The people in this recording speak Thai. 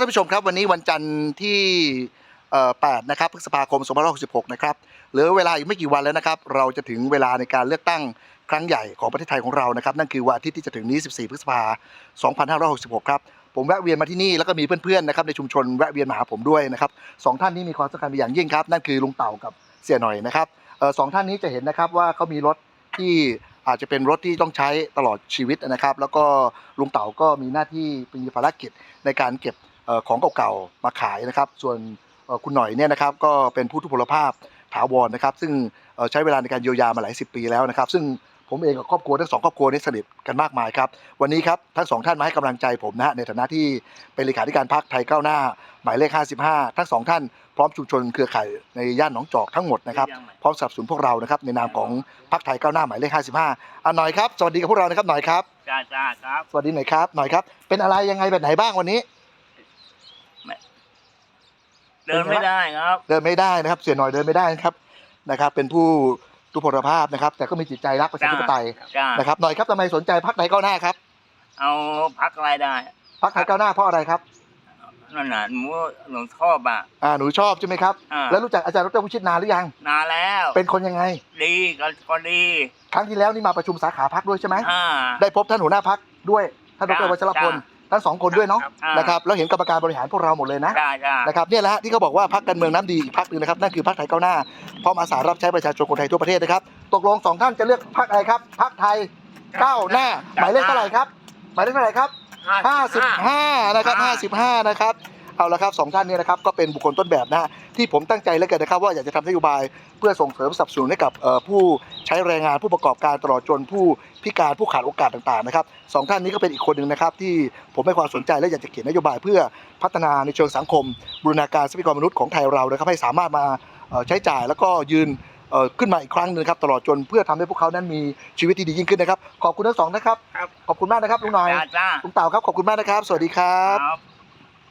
ท่านผู้ชมครับวันนี้วันจันทร์ที่8นะครับพฤษภาคม2566 นะครับเหลือเวลาอีกไม่กี่วันแล้วนะครับ เราจะถึงเวลาในการเลือกตั้งครั้งใหญ่ของประเทศไทยของเรานะครับ นั่นคือวันอาทิตย์ที่จะถึงนี้ 14 พฤษภาคม2566 ครับ ผมแวะเวียนมาที่นี่แล้วก็มีเพื่อนๆนะครับในชุมชนแวะเวียนมาหาผมด้วยนะครับสองท่านนี้มีความสำคัญเป็นอย่างยิ่งครับ นั่นคือลุงเต่ากับเสี่ยหน่อยนะครับสองท่านนี้จะเห็นนะครับว่าเขามีรถที่อาจจะเป็นรถที่ต้องใช้ตลอดชีวิตนะครับ แล้วก็ลุงเต่าก็มีหน้าที่มีภารกิจในการเก็บ ของเก่าๆมาขายนะครับ ส่วนเอ่อคุณหน่อยเนี่ยนะครับก็เป็นผู้ทุพพลภาพถาวรนะครับ ซึ่งเอ่อใช้เวลาในการเยียวยามาหลายสิบปีแล้วนะครับ ซึ่งผมเองกับครอบครัวทั้งสองครอบครัวนี่สนิทกันมากมายครับ วันนี้ครับทั้งสองท่านมาให้กำลังใจผมนะฮะในฐานะที่เป็นเลขาธิการพรรคไทยก้าวหน้า หมายเลข 55 ทั้งสองท่านพร้อมชุมชนเครือข่ายในย่านหนองจอกทั้งหมดนะครับพร้อมสนับสนุนพวกเรานะครับในนามของพรรคไทยก้าวหน้าหมายเลข 55อะหน่อยครับสวัสดีกับพวกเรานะครับหน่อยครับจ้าจ้าครับสวัสดีหน่อยครับหน่อยครับเป็นอะไรยังไงแบบไหนบ้างวันนี้ เดินไม่ได้ครับ เดินไม่ได้นะครับ เสียหน่อยเดินไม่ได้นะครับนะครับ เป็นผู้ทุพพลภาพนะครับ แต่ก็มีจิตใจรักประชาธิปไตยจ้านะครับหน่อยครับทำไมสนใจพรรคไทยก้าวหน้าครับเอาพักอะไรได้พรรคไทยก้าวหน้าเพราะอะไรครับนั่นน่ะหนูหนูชอบอะอ่าหนูชอบใช่ไหมครับอ่าแล้วรู้จักอาจารย์ดรวิชิตนานหรือยัง นานแล้ว เป็นคนยังไง ดีก็ก็ดี ครั้งที่แล้วนี่มาประชุมสาขาพรรคด้วยใช่ไหมอ่าได้พบท่านหัวหน้าพรรคด้วยท่านดรจ้ะวัชรพล ทั้งสองคนด้วยเนาะอ่านะครับแล้วเห็นกรรมการบริหารพวกเราหมดเลยนะจ้าจ้านะครับเนี่ยแหละฮะที่เขาบอกว่าพรรคการเมืองน้ำดีอีกพรรคหนึ่งนะครับนั่นคือพรรคไทยก้าวหน้าพร้อมอาสารับใช้ประชาชนคนไทยทั่วประเทศนะครับ ตกลงสองท่านจะเลือกพรรคอะไรครับพรรคไทยก้าวหน้า หมายเลขเท่าไหร่ครับ หมายเลขเท่าไหร่ครับ55 นะครับ55 นะครับ เอาละครับสองท่านเนี้นะครับก็เป็นบุคคลต้นแบบนะฮะที่ผมตั้งใจแล้วกันนะครับ ว่าอยากจะทำนโยบายเพื่อส่งเสริมสนับสนุนให้กับเอ่อผู้ใช้แรงงานผู้ประกอบการตลอดจนผู้พิการผู้ขาดโอกาสต่างๆนะครับสองท่านนี้ก็เป็นอีกคนหนึ่งนะครับที่ผมให้ความสนใจและอยากจะเขียนนโยบายเพื่อพัฒนาในเชิงสังคมบูรณาการทรัพยากรมนุษย์ของไทยเรานะครับให้สามารถมาเอ่อใช้จ่ายแล้วก็ยืนเอ่อขึ้นมาอีกครั้งหนึงครับตลอดจนเพื่อทำให้พวกเขานั้นมีชีวิตที่ดียิ่งขึ้นนะครับขอบคุณทั้งสองนะครับครับ ขอบคุณมากนะครับลุงหน่อย จ้าจ้าลุงเต่าครับ ขอบคุณมากนะครับ สวัสดีครับครับ